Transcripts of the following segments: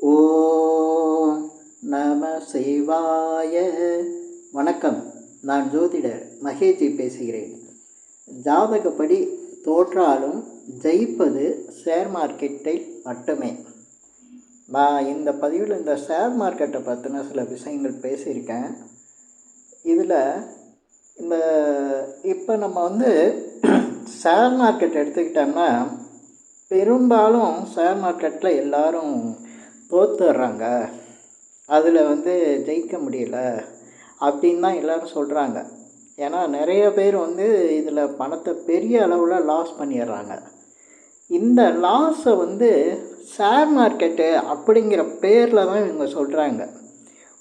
ஓம் நம சிவாய. வணக்கம். நான் ஜோதிடர் மகேஜி பேசுகிறேன். ஜாதகப்படி தோற்றாலும் ஜெயிப்பது ஷேர் மார்க்கெட்டில் மட்டுமே. நான் இந்த பதிவில் இந்த ஷேர் மார்க்கெட்டை பற்றின சில விஷயங்கள் பேசியிருக்கேன். இதில் இந்த இப்போ நம்ம வந்து ஷேர் மார்க்கெட் எடுத்துக்கிட்டோம்னா பெரும்பாலும் ஷேர் மார்க்கெட்டில் எல்லாரும் தோத்துடுறாங்க அதில் வந்து ஜெயிக்க முடியல அப்படின்னு தான் எல்லோரும் சொல்கிறாங்க ஏன்னா நிறைய பேர் வந்து இதில் பணத்தை பெரிய அளவில் லாஸ் பண்ணிடுறாங்க. இந்த லாஸை வந்து ஷேர் மார்க்கெட்டு அப்படிங்கிற பேரில் தான் இவங்க சொல்கிறாங்க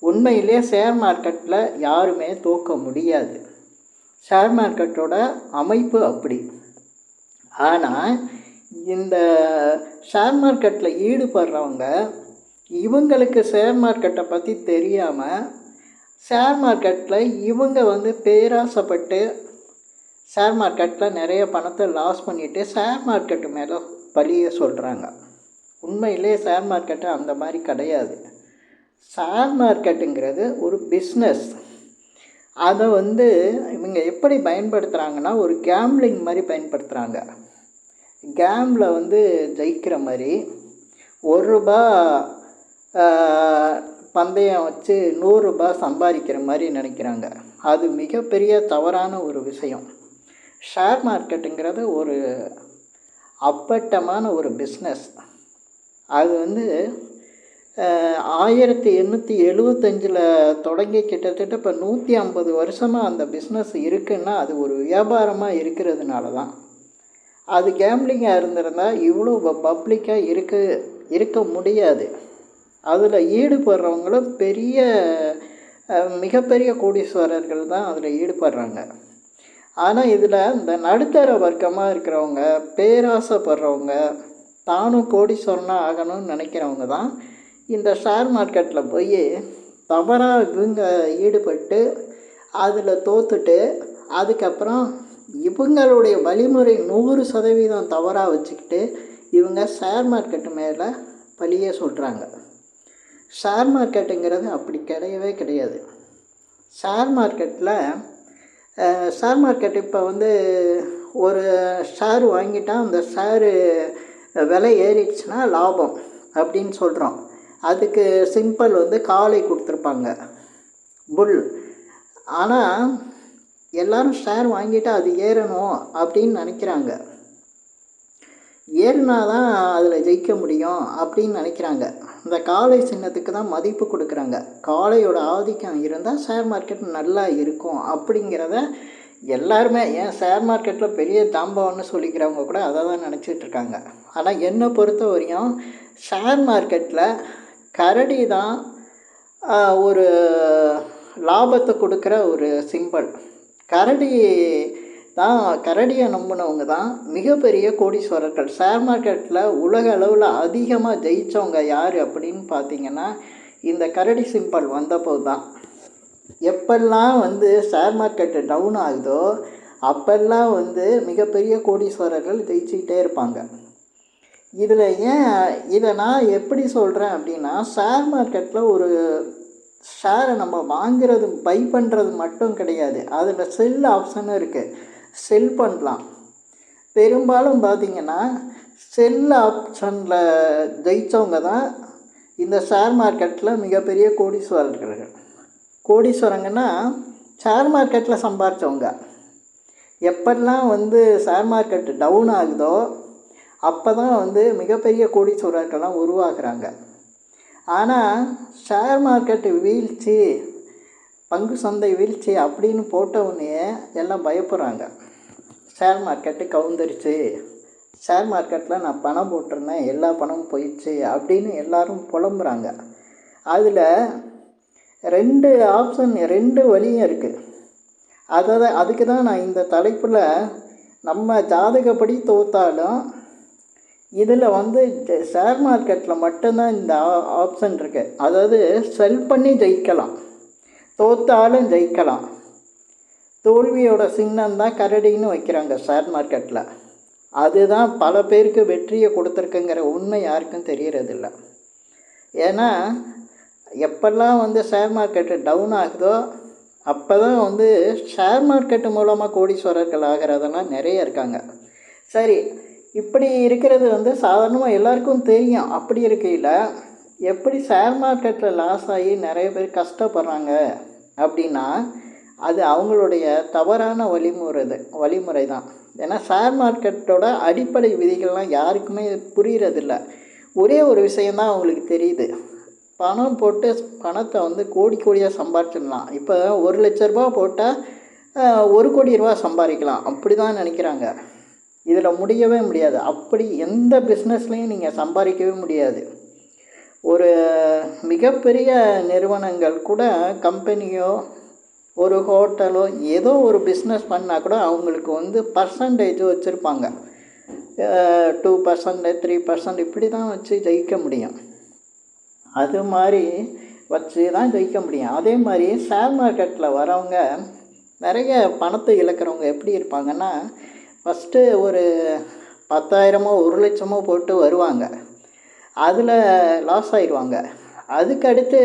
உண்மையிலே ஷேர் மார்க்கெட்டில் யாருமே தோக்க முடியாது. ஷேர் மார்க்கெட்டோட அமைப்பு அப்படி. ஆனால் இந்த ஷேர் மார்க்கெட்டில் ஈடுபடுறவங்க இவங்களுக்கு ஷேர் மார்க்கெட்டை பற்றி தெரியாமல் ஷேர் மார்க்கெட்டில் இவங்க வந்து பேராசைப்பட்டு ஷேர் மார்க்கெட்டில் நிறைய பணத்தை லாஸ் பண்ணிவிட்டு ஷேர் மார்க்கெட்டு மேலே பழிய சொல்கிறாங்க உண்மையிலே ஷேர் மார்க்கெட்டு அந்த மாதிரி கிடையாது. ஷேர் மார்க்கெட்டுங்கிறது ஒரு பிஸ்னஸ் அதை வந்து இவங்க எப்படி பயன்படுத்துகிறாங்கன்னா ஒரு கேம்லிங் மாதிரி பயன்படுத்துகிறாங்க கேமில் வந்து ஜெயிக்கிற மாதிரி ஒரு ரூபா பந்தயம் வச்சு நூறுரூபா சம்பாதிக்கிற மாதிரி நினைக்கிறாங்க. அது மிகப்பெரிய தவறான ஒரு விஷயம். ஷேர் மார்க்கெட்டுங்கிறது ஒரு அப்பட்டமான ஒரு பிஸ்னஸ் அது வந்து ஆயிரத்தி எண்ணூற்றி எழுபத்தஞ்சில் தொடங்கி கிட்டத்தட்ட இப்போ நூற்றி ஐம்பது வருஷமாக அந்த பிஸ்னஸ் இருக்குன்னா அது ஒரு வியாபாரமாக இருக்கிறதுனால தான். அது கேம்லிங்காக இருந்திருந்தால் இவ்வளோ பப்ளிக்காக இருக்க இருக்க முடியாது. அதில் ஈடுபடுறவங்களும் பெரிய மிகப்பெரிய கோடீஸ்வரர்கள் தான் அதில் ஈடுபடுறாங்க. ஆனால் இதில் இந்த நடுத்தர வர்க்கமாக இருக்கிறவங்க பேராசைப்படுறவங்க தானும் கோடீஸ்வரனாக ஆகணும்னு நினைக்கிறவங்க தான் இந்த ஷேர் மார்க்கெட்டில் போய் தவறாக இவங்க ஈடுபட்டு அதில் தோத்துட்டு அதுக்கப்புறம் இவங்களுடைய வழிமுறை நூறு சதவீதம் தவறாக வச்சுக்கிட்டு இவங்க ஷேர் மார்க்கெட்டு மேலே பழியே சொல்கிறாங்க ஷேர் மார்க்கெட்டுங்கிறது அப்படி கிடையவே கிடையாது. ஷேர் மார்க்கெட்டில் ஷேர் மார்க்கெட் இப்போ வந்து ஒரு ஷேர் வாங்கிட்டால் அந்த ஷேரு விலை ஏறிடுச்சுன்னா லாபம் அப்படின்னு சொல்கிறோம் அதுக்கு சிம்பிள் வந்து காலை கொடுத்துருப்பாங்க. புல். ஆனால் எல்லோரும் ஷேர் வாங்கிட்டு அது ஏறணும் அப்படின்னு நினைக்கிறாங்க. ஏறினா தான் அதில் ஜெயிக்க முடியும் அப்படின்னு நினைக்கிறாங்க. அந்த காளை சின்னத்துக்கு தான் மதிப்பு கொடுக்குறாங்க. காலையோட ஆதிக்கம் இருந்தால் ஷேர் மார்க்கெட் நல்லா இருக்கும் அப்படிங்கிறத எல்லாருமே ஏன் ஷேர் மார்க்கெட்டில் பெரிய தாம்பவம்னு சொல்லிக்கிறவங்க கூட அதை தான் நினச்சிட்டு இருக்காங்க. ஆனால் என்னை பொறுத்த வரையும் ஷேர் மார்க்கெட்டில் கரடி தான் ஒரு லாபத்தை கொடுக்குற ஒரு சிம்பிள் கரடி தான் கரடியை நம்பினவங்க தான் மிகப்பெரிய கோடீஸ்வரர்கள். ஷேர் மார்க்கெட்டில் உலக அளவில் அதிகமாக ஜெயித்தவங்க யார் அப்படின்னு பார்த்தீங்கன்னா இந்த கரடி சிம்பிள் வந்தபோது தான். எப்பெல்லாம் வந்து ஷேர் மார்க்கெட்டு டவுன் ஆகுதோ அப்பெல்லாம் வந்து மிகப்பெரிய கோடீஸ்வரர்கள் ஜெயிச்சுக்கிட்டே இருப்பாங்க. இதில் ஏன் இதை நான் எப்படி சொல்கிறேன் அப்படின்னா ஷேர் மார்க்கெட்டில் ஒரு ஷேரை நம்ம வாங்குறது பை பண்ணுறது மட்டும் கிடையாது. அதில் செல் ஆப்ஷனும் இருக்குது செல் பண்ணலாம். பெரும்பாலும் பார்த்திங்கன்னா செல் ஆப்ஷனில் ஜெயித்தவங்க தான் இந்த ஷேர் மார்க்கெட்டில் மிகப்பெரிய கோடீஸ்வரர்கள். கோடீஸ்வரங்கன்னா ஷேர் மார்க்கெட்டில் சம்பாரித்தவங்க எப்பெல்லாம் வந்து ஷேர் மார்க்கெட் டவுன் ஆகுதோ அப்போ தான் வந்து மிகப்பெரிய கோடீஸ்வரர்கள்லாம் உருவாக்குறாங்க ஆனால் ஷேர் மார்க்கெட்டு வீழ்ச்சி பங்கு சந்தை வீழ்ச்சி அப்படின்னு போட்டவுடனே எல்லாம் பயப்படுறாங்க. ஷேர் மார்க்கெட்டு கவுந்துருச்சு ஷேர் மார்க்கெட்டில் நான் பணம் போட்டிருந்தேன் எல்லா பணமும் போயிடுச்சு அப்படின்னு எல்லோரும் புலம்புறாங்க. அதில் ரெண்டு ஆப்ஷன் ரெண்டு வழியும் இருக்குது அதை தான் அதுக்கு தான் நான் இந்த தலைப்பில் நம்ம ஜாதகப்படி தோத்தாலும் இதில் வந்து ஷேர் மார்க்கெட்டில் மட்டும்தான் இந்த ஆப்ஷன் இருக்குது அதாவது செல் பண்ணி ஜெயிக்கலாம். தோத்தாலும் ஜெயிக்கலாம். தோல்வியோட சின்னம் தான் கரடின்னு வைக்கிறாங்க ஷேர் மார்க்கெட்டில் அதுதான் பல பேருக்கு வெற்றியை கொடுத்துருக்குங்கிற உண்மை யாருக்கும் தெரியறதில்ல. ஏன்னா எப்பெல்லாம் வந்து ஷேர் மார்க்கெட்டு டவுன் ஆகுதோ அப்போ தான் வந்து ஷேர் மார்க்கெட்டு மூலமாக கோடீஸ்வரர்கள் ஆகிறதெல்லாம் நிறைய இருக்காங்க. சரி இப்படி இருக்கிறது வந்து சாதாரணமாக எல்லாருக்கும் தெரியும். அப்படி இருக்கையில் எப்படி ஷேர் மார்க்கெட்டில் லாஸ் ஆகி நிறைய பேர் கஷ்டப்படுறாங்க அப்படின்னா அது அவங்களுடைய தவறான வழிமுறை வழிமுறை தான் ஏன்னா ஷேர் மார்க்கெட்டோட அடிப்படை விதிகள்லாம் யாருக்குமே புரியறதில்ல. ஒரே ஒரு விஷயந்தான் அவங்களுக்கு தெரியுது. பணம் போட்டு பணத்தை வந்து கோடி கோடியாக சம்பாரிச்சிடலாம். இப்போ ஒரு லட்ச ரூபா போட்டால் ஒரு கோடி ரூபா சம்பாதிக்கலாம். அப்படி தான் நினைக்கிறாங்க. இதில் முடியவே முடியாது. அப்படி எந்த பிஸ்னஸ்லையும் நீங்கள் சம்பாதிக்கவே முடியாது. ஒரு மிகப்பெரிய நிறுவனங்கள் கூட கம்பெனியோ ஒரு ஹோட்டலோ ஏதோ ஒரு பிஸ்னஸ் பண்ணால் கூட அவங்களுக்கு வந்து பர்சன்டேஜ் வச்சுருப்பாங்க. டூ பர்சன்ட் த்ரீ பர்சன்ட் இப்படி தான் வச்சு ஜெயிக்க முடியும். அது மாதிரி வச்சு தான் ஜெயிக்க முடியும். அதே மாதிரி ஷேர் மார்க்கெட்டில் வரவங்க நிறைய பணத்தை இழக்கிறவங்க எப்படி இருப்பாங்கன்னா ஃபஸ்ட்டு ஒரு பத்தாயிரமோ ஒரு லட்சமோ போட்டு வருவாங்க. அதில் லாஸ் ஆயிடுவாங்க. அதுக்கடுத்து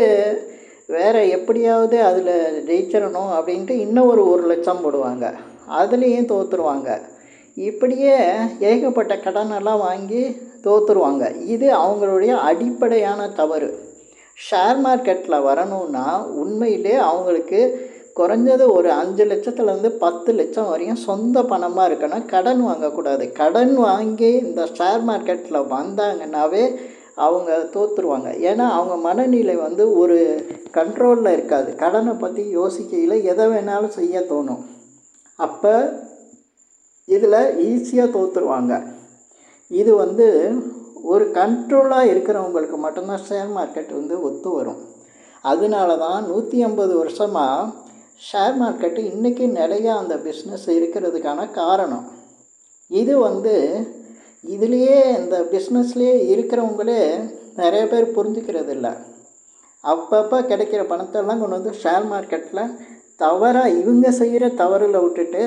வேறு எப்படியாவது அதில் ஜெயிச்சிடணும் அப்படின்ட்டு இன்னும் ஒரு ஒரு லட்சம் போடுவாங்க. அதுலேயும் தோற்றுருவாங்க இப்படியே ஏகப்பட்ட கடனெல்லாம் வாங்கி தோற்றுருவாங்க இது அவங்களுடைய அடிப்படையான தவறு. ஷேர் மார்க்கெட்டில் வரணும்னா உண்மையிலே அவங்களுக்கு குறைஞ்சது ஒரு அஞ்சு லட்சத்துலேருந்து பத்து லட்சம் வரையும் சொந்த பணமாக இருக்கணும். கடன் வாங்கக்கூடாது. கடன் வாங்கி இந்த ஷேர் மார்க்கெட்டில் வந்தாங்கன்னாவே அவங்க தோற்றுருவாங்க ஏன்னா அவங்க மனநிலை வந்து ஒரு கண்ட்ரோலில் இருக்காது. கடனை பற்றி யோசிக்கையில் எதை வேணாலும் செய்ய தோணும். அப்போ இதில் ஈஸியாக தோற்றுருவாங்க இது வந்து ஒரு கண்ட்ரோலாக இருக்கிறவங்களுக்கு மட்டும்தான் ஷேர் மார்க்கெட் வந்து ஒத்து வரும். அதனால தான் நூற்றி ஐம்பது வருஷமாக ஷேர் மார்க்கெட்டு இன்றைக்கி நிறையா அந்த பிஸ்னஸ் இருக்கிறதுக்கான காரணம். இது வந்து இதுலேயே இந்த பிஸ்னஸ்லேயே இருக்கிறவங்களே நிறைய பேர் புரிஞ்சுக்கிறது இல்லை அப்பப்போ கிடைக்கிற பணத்தெல்லாம் கொண்டு வந்து ஷேர் மார்க்கெட்டில் தவறாக இவங்க செய்கிற தவறில் விட்டுட்டு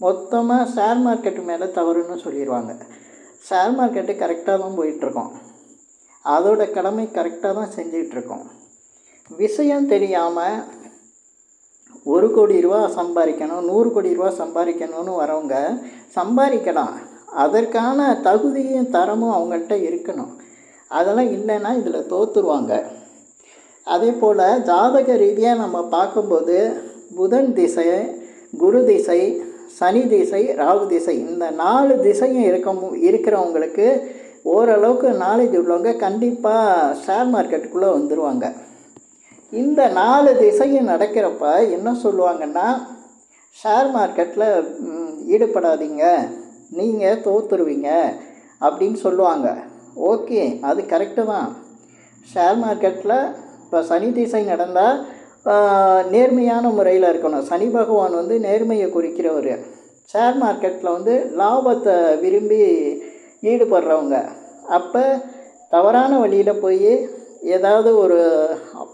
மொத்தமாக ஷேர் மார்க்கெட்டு மேலே தவறுன்னு சொல்லிடுவாங்க ஷேர் மார்க்கெட்டு கரெக்டாக தான் போயிட்டுருக்கோம். அதோட கடமை கரெக்டாக தான் செஞ்சிகிட்ருக்கோம். விஷயம் தெரியாமல் ஒரு கோடி ரூபா சம்பாதிக்கணும் நூறு கோடி ரூபா சம்பாதிக்கணும்னு வரவங்க சம்பாதிக்கலாம். அதற்கான தகுதியும் தரமும் அவங்கள்ட்ட இருக்கணும். அதெல்லாம் இல்லைன்னா இதில் தோற்றுருவாங்க அதே போல் ஜாதக ரீதியாக நம்ம பார்க்கும்போது புதன் திசை குரு திசை சனி திசை ராகு திசை இந்த நாலு திசையும் இருக்க இருக்கிறவங்களுக்கு ஓரளவுக்கு நாலேஜ் உள்ளவங்க கண்டிப்பாக ஷேர் மார்க்கெட்டுக்குள்ளே வந்துடுவாங்க இந்த நாலு திசையும் நடக்கிறப்ப என்ன சொல்லுவாங்கன்னா ஷேர் மார்க்கெட்டில் ஈடுபடாதீங்க. நீங்கள் தோத்துருவீங்க அப்படின்னு சொல்லுவாங்க. ஓகே அது கரெக்டு தான். ஷேர் மார்க்கெட்டில் இப்போ சனி திசை நடந்தால் நேர்மையான முறையில் இருக்கணும். சனி பகவான் வந்து நேர்மையை குறிக்கிறவர். ஷேர் மார்க்கெட்டில் வந்து லாபத்தை விரும்பி ஈடுபடுறவங்க. அப்போ தவறான வழியில் போய் ஏதாவது ஒரு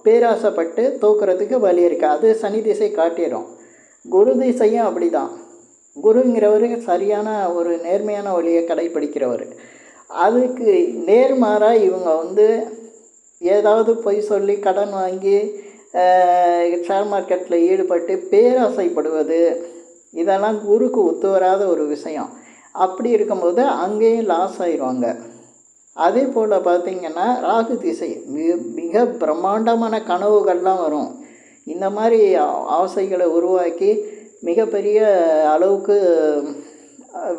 பேராசைப்பட்டு தூக்குறதுக்கு வழி இருக்குது அது சனி திசை காட்டிடும் குரு திசையும் அப்படி தான் குருங்கிறவர் சரியான ஒரு நேர்மையான வழியை கடைப்பிடிக்கிறவர். அதுக்கு நேர்மாறாக இவங்க வந்து ஏதாவது பொய் சொல்லி கடன் வாங்கி ஷேர் மார்க்கெட்டில் ஈடுபட்டு பேராசைப்படுவது இதெல்லாம் குருக்கு ஒத்து வராத ஒரு விஷயம். அப்படி இருக்கும்போது அங்கேயும் லாஸ் ஆயிடுவாங்க அதே போல் பார்த்திங்கன்னா ராகு திசை மிக மிக பிரம்மாண்டமான கனவுகள்லாம் வரும். இந்த மாதிரி ஆசைகளை உருவாக்கி மிகப்பெரிய அளவுக்கு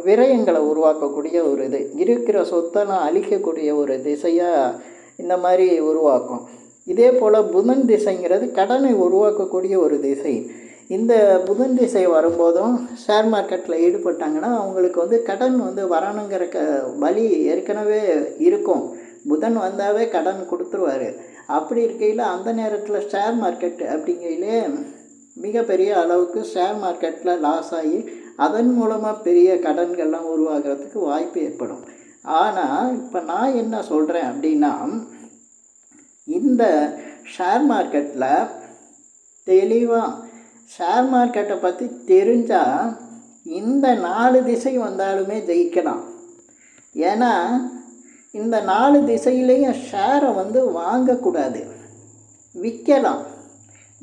விரயங்களை உருவாக்கக்கூடிய ஒரு இது. இருக்கிற சொத்தெல்லாம் அழிக்கக்கூடிய ஒரு திசையாக இந்த மாதிரி உருவாக்கும். இதே போல் புதன் திசைங்கிறது கடனை உருவாக்கக்கூடிய ஒரு திசை. இந்த புதன் திசை வரும்போதும் ஷேர் மார்க்கெட்டில் ஈடுபட்டாங்கன்னா அவங்களுக்கு வந்து கடன் வந்து வரணுங்கிற க வழி ஏற்கனவே இருக்கும். புதன் வந்தாவே கடன் கொடுத்துருவாரு. அப்படி இருக்கையில் அந்த நேரத்தில் ஷேர் மார்க்கெட் அப்படிங்கையிலே மிகப்பெரிய அளவுக்கு ஷேர் மார்க்கெட்டில் லாஸ் ஆகி அதன் மூலமாக பெரிய கடன்கள்லாம் உருவாகிறதுக்கு வாய்ப்பு ஏற்படும். ஆனால் இப்போ நான் என்ன சொல்கிறேன் அப்படின்னா இந்த ஷேர் மார்க்கெட்டில் தெளிவாக ஷேர் மார்க்கெட்டை பற்றி தெரிஞ்சால் இந்த நாலு திசை வந்தாலுமே ஜெயிக்கலாம். ஏன்னா இந்த நாலு திசையிலையும் ஷேரை வந்து வாங்கக்கூடாது. விற்கலாம்.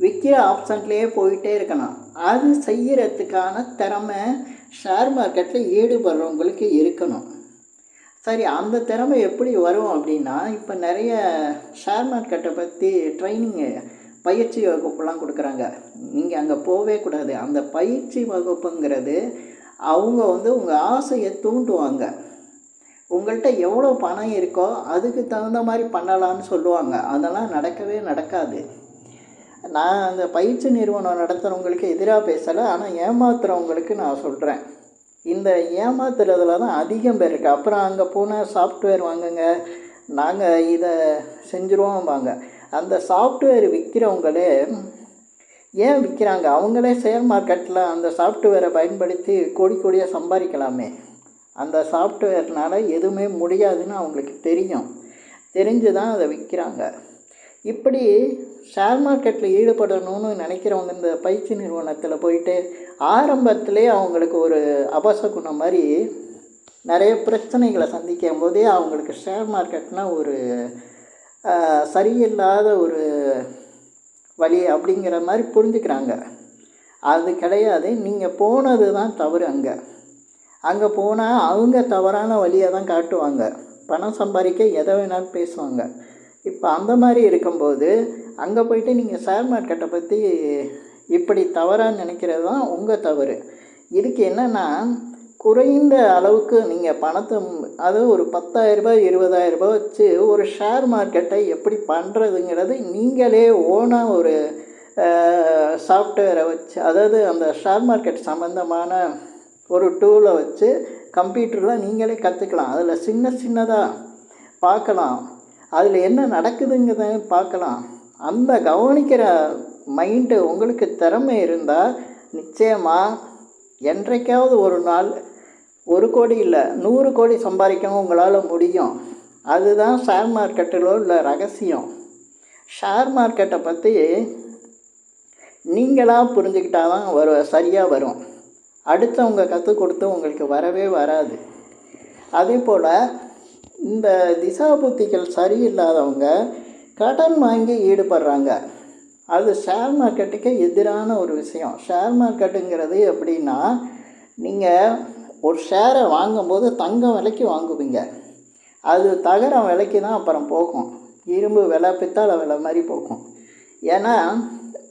விற்கிற ஆப்ஷன்லேயே போயிட்டே இருக்கணும். அது செய்கிறதுக்கான திறமை ஷேர் மார்க்கெட்டில் ஈடுபடுறவங்களுக்கு இருக்கணும். சரி அந்த திறமை எப்படி வரும் அப்படின்னா இப்போ நிறைய ஷேர் மார்க்கெட்டை பற்றி ட்ரைனிங்கு பயிற்சி வகுப்புலாம் கொடுக்குறாங்க. நீங்கள் அங்கே போகவே கூடாது. அந்த பயிற்சி வகுப்புங்கிறது அவங்க வந்து உங்கள் ஆசையை தூண்டுவாங்க. உங்கள்கிட்ட எவ்வளோ பணம் இருக்கோ அதுக்கு தகுந்த மாதிரி பண்ணலான்னு சொல்லுவாங்க. அதெல்லாம் நடக்கவே நடக்காது. நான் அந்த பயிற்சி நிறுவனம் நடத்துகிறவங்களுக்கு எதிராக பேசலை ஆனால் ஏமாத்துறவங்களுக்கு நான் சொல்கிறேன் இந்த ஏமாத்துறதுல தான் அதிகம் பேர் இருக்குது அப்புறம் அங்கே போனால் சாஃப்ட்வேர் வாங்குங்க நாங்கள் இதை செஞ்சுருவோம்பாங்க. அந்த சாஃப்ட்வேர் விற்கிறவங்களே ஏன் விற்கிறாங்க அவங்களே ஷேர் மார்க்கெட்டில் அந்த சாஃப்ட்வேரை பயன்படுத்தி கோடி கோடியாக சம்பாதிக்கலாமே. அந்த சாஃப்ட்வேர்னால் எதுவுமே முடியாதுன்னு அவங்களுக்கு தெரியும். தெரிஞ்சு தான் அதை விற்கிறாங்க இப்படி ஷேர் மார்க்கெட்டில் ஈடுபடணும்னு நினைக்கிறவங்க இந்த பயிற்சி நிறுவனத்தில் போயிட்டு ஆரம்பத்திலே அவங்களுக்கு ஒரு அபசகுணம் மாதிரி நிறைய பிரச்சனைகளை சந்திக்கும் போதே அவங்களுக்கு ஷேர் மார்க்கெட்னால் ஒரு சரியில்லாத ஒரு வழி அப்படிங்கிற மாதிரி புரிஞ்சுக்கிறாங்க. அது கிடையாது. நீங்கள் போனது தான் தவறு அங்கே. அங்கே போனால் அவங்க தவறான வழியை தான் காட்டுவாங்க. பணம் சம்பாதிக்க எதை வேணாலும் பேசுவாங்க. இப்போ அந்த மாதிரி இருக்கும்போது அங்கே போயிட்டு நீங்கள் ஷேர் மார்க்கெட்டை பற்றி இப்படி தவறாக நினைக்கிறது தான் உங்கள் தவறு. இதுக்கு என்னென்னா குறைந்த அளவுக்கு நீங்கள் பணத்தை அது ஒரு பத்தாயிரரூபா இருபதாயிரரூபா வச்சு ஒரு ஷேர் மார்க்கெட்டை எப்படி பண்ணுறதுங்கிறது நீங்களே ஓனாக ஒரு சாஃப்ட்வேரை வச்சு அதாவது அந்த ஷேர் மார்க்கெட் சம்மந்தமான ஒரு டூலை வச்சு கம்ப்யூட்டரில் நீங்களே கற்றுக்கலாம். அதில் சின்ன சின்னதாக பார்க்கலாம். அதில் என்ன நடக்குதுங்கிறத பார்க்கலாம். அந்த கவனிக்கிற மைண்டு உங்களுக்கு திறமை இருந்தால் நிச்சயமாக என்றைக்காவது ஒரு நாள் ஒரு கோடி இல்லை நூறு கோடி சம்பாதிக்கவும் உங்களால் முடியும். அதுதான் ஷேர் மார்க்கெட்டில் உள்ள ரகசியம். ஷேர் மார்க்கெட்டை பற்றி நீங்களாக புரிஞ்சுக்கிட்டால் தான் வரும் சரியாக வரும். அடுத்தவங்க கற்றுக் கொடுத்து உங்களுக்கு வரவே வராது. அதே போல் இந்த திசா புத்திகள் சரியில்லாதவங்க கடன் வாங்கி ஈடுபடுறாங்க. அது ஷேர் மார்க்கெட்டுக்கு எதிரான ஒரு விஷயம். ஷேர் மார்க்கெட்டுங்கிறது எப்படின்னா நீங்கள் ஒரு ஷேரை வாங்கும்போது தங்கம் விலைக்கு வாங்குவீங்க. அது தகரம் விலைக்கு தான் அப்புறம் போகும். இரும்பு விலை பித்தளை விலை மாதிரி போகும். ஏன்னா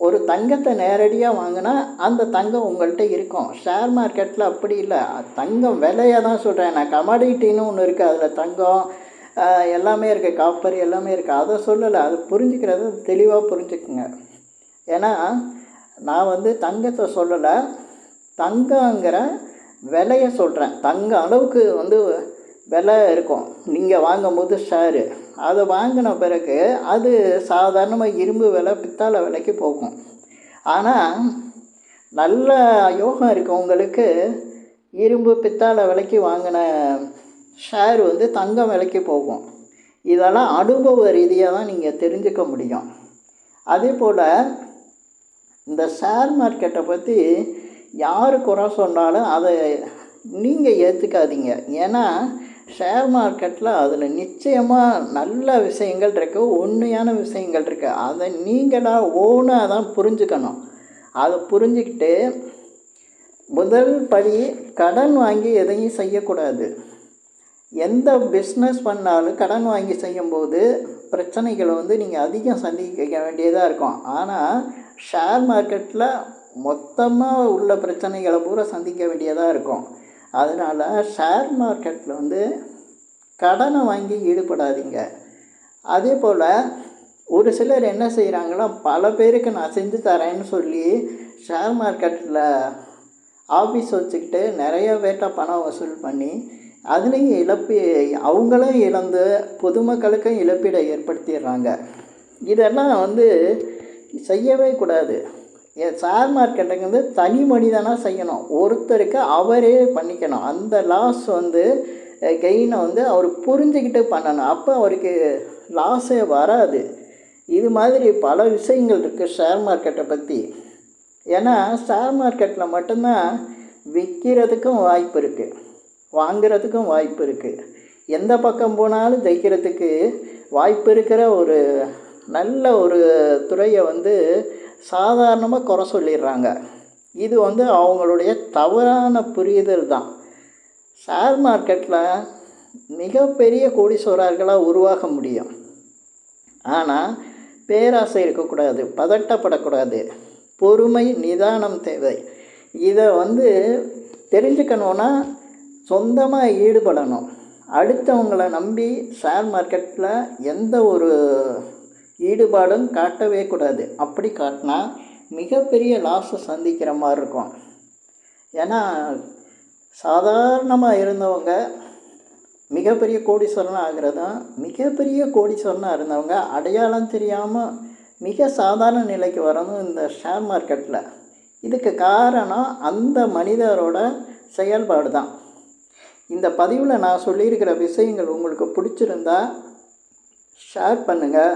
ஒரு தங்கத்தை நேரடியாக வாங்கினா அந்த தங்கம் உங்கள்கிட்ட இருக்கும். ஷேர் மார்க்கெட்டில் அப்படி இல்லை. தங்கம் விலையை தான் சொல்கிறேன் நான் கமாடிட்டின்னு ஒன்று இருக்குது அதில் தங்கம் எல்லாமே இருக்குது காப்பர் எல்லாமே இருக்குது அதை சொல்லலை. அது புரிஞ்சுக்கிறது தெளிவாக புரிஞ்சுக்குங்க. ஏன்னா நான் வந்து தங்கத்தை சொல்லலை. தங்கங்கிற விலையை சொல்கிறேன் தங்க அளவுக்கு வந்து விலை இருக்கும். நீங்கள் வாங்கும்போது ஷேரு அதை வாங்கின பிறகு அது சாதாரணமாக இரும்பு விலை பித்தாளை விலைக்கு போகும். ஆனால் நல்ல யோகம் இருக்கவங்களுக்கு இரும்பு பித்தாளை விலைக்கு வாங்கின ஷேர் வந்து தங்கம் விலைக்கு போகும். இதெல்லாம் அனுபவ ரீதியாக தான் நீங்கள் தெரிஞ்சுக்க முடியும். அதே போல் இந்த ஷேர் மார்க்கெட்டை பற்றி யார் குறை சொன்னாலும் அதை நீங்கள் ஏற்றுக்காதீங்க ஏன்னா ஷேர் மார்க்கெட்டில் அதில் நிச்சயமாக நல்ல விஷயங்கள் இருக்குது உண்மையான விஷயங்கள் இருக்குது அதை நீங்களாக ஓனாக தான் புரிஞ்சுக்கணும். அதை புரிஞ்சுக்கிட்டு முதல் படி கடன் வாங்கி எதையும் செய்யக்கூடாது. எந்த பிஸ்னஸ் பண்ணாலும் கடன் வாங்கி செய்யும்போது பிரச்சனைகளை வந்து நீங்கள் அதிகம் சந்திக்க வேண்டியதாக இருக்கும். ஆனால் ஷேர் மார்க்கெட்டில் மொத்தமாக உள்ள பிரச்சனைகளை பூரா சந்திக்க வேண்டியதாக இருக்கும். அதனால் ஷேர் மார்க்கெட்டில் வந்து கடனை வாங்கி ஈடுபடாதீங்க. அதே போல் ஒரு சிலர் என்ன செய்கிறாங்கன்னா பல பேருக்கு நான் செஞ்சு தரேன்னு சொல்லி ஷேர் மார்க்கெட்டில் ஆஃபீஸ் வச்சுக்கிட்டு நிறைய பேர்ட்ட பணம் வசூல் பண்ணி அதுலேயும் இழப்பி அவங்களும் இழந்து பொதுமக்களுக்கும் இழப்பீடை ஏற்படுத்திடுறாங்க. இதெல்லாம் வந்து செய்யவே கூடாது. ஷேர் மார்க்கெட்டுக்கு வந்து தனி மனிதனாக செய்யணும். ஒருத்தருக்கு அவரே பண்ணிக்கணும். அந்த லாஸ் வந்து கெயினை வந்து அவர் புரிஞ்சுக்கிட்டு பண்ணணும். அப்போ அவருக்கு லாஸே வராது. இது மாதிரி பல விஷயங்கள் இருக்குது ஷேர் மார்க்கெட்டை பற்றி ஏன்னா ஷேர் மார்க்கெட்டில் மட்டும்தான் விற்கிறதுக்கும் வாய்ப்பு இருக்குது வாங்குறதுக்கும் வாய்ப்பு இருக்குது எந்த பக்கம் போனாலும் ஜெயிக்கிறதுக்கு வாய்ப்பு இருக்கிற ஒரு நல்ல ஒரு துறையை வந்து சாதாரணமாக குறை சொல்லிடுறாங்க. இது வந்து அவங்களுடைய தவறான புரிதல் தான். ஷேர் மார்க்கெட்டில் மிகப்பெரிய கோடீஸ்வரர்களாக உருவாக முடியும். ஆனால் பேராசை இருக்கக்கூடாது பதட்டப்படக்கூடாது. பொறுமை நிதானம் தேவை. இதை வந்து தெரிஞ்சுக்கணுன்னா சொந்தமாக ஈடுபடணும். அடுத்தவங்களை நம்பி ஷேர் மார்க்கெட்டில் எந்த ஒரு ஈடுபாடும் காட்டவே கூடாது. அப்படி காட்டினா மிகப்பெரிய லாஸை சந்திக்கிற மாதிரி இருக்கும். ஏன்னா சாதாரணமாக இருந்தவங்க மிகப்பெரிய கோடீஸ்வரனாக ஆகிறதும் மிகப்பெரிய கோடீஸ்வரனாக இருந்தவங்க அடையாளம் தெரியாமல் மிக சாதாரண நிலைக்கு வரணும் இந்த ஷேர் மார்க்கெட்டில் இதுக்கு காரணம் அந்த மனிதரோட செயல்பாடு தான். இந்த பதிவில் நான் சொல்லியிருக்கிற விஷயங்கள் உங்களுக்கு பிடிச்சிருந்தா ஷேர் பண்ணுங்கள்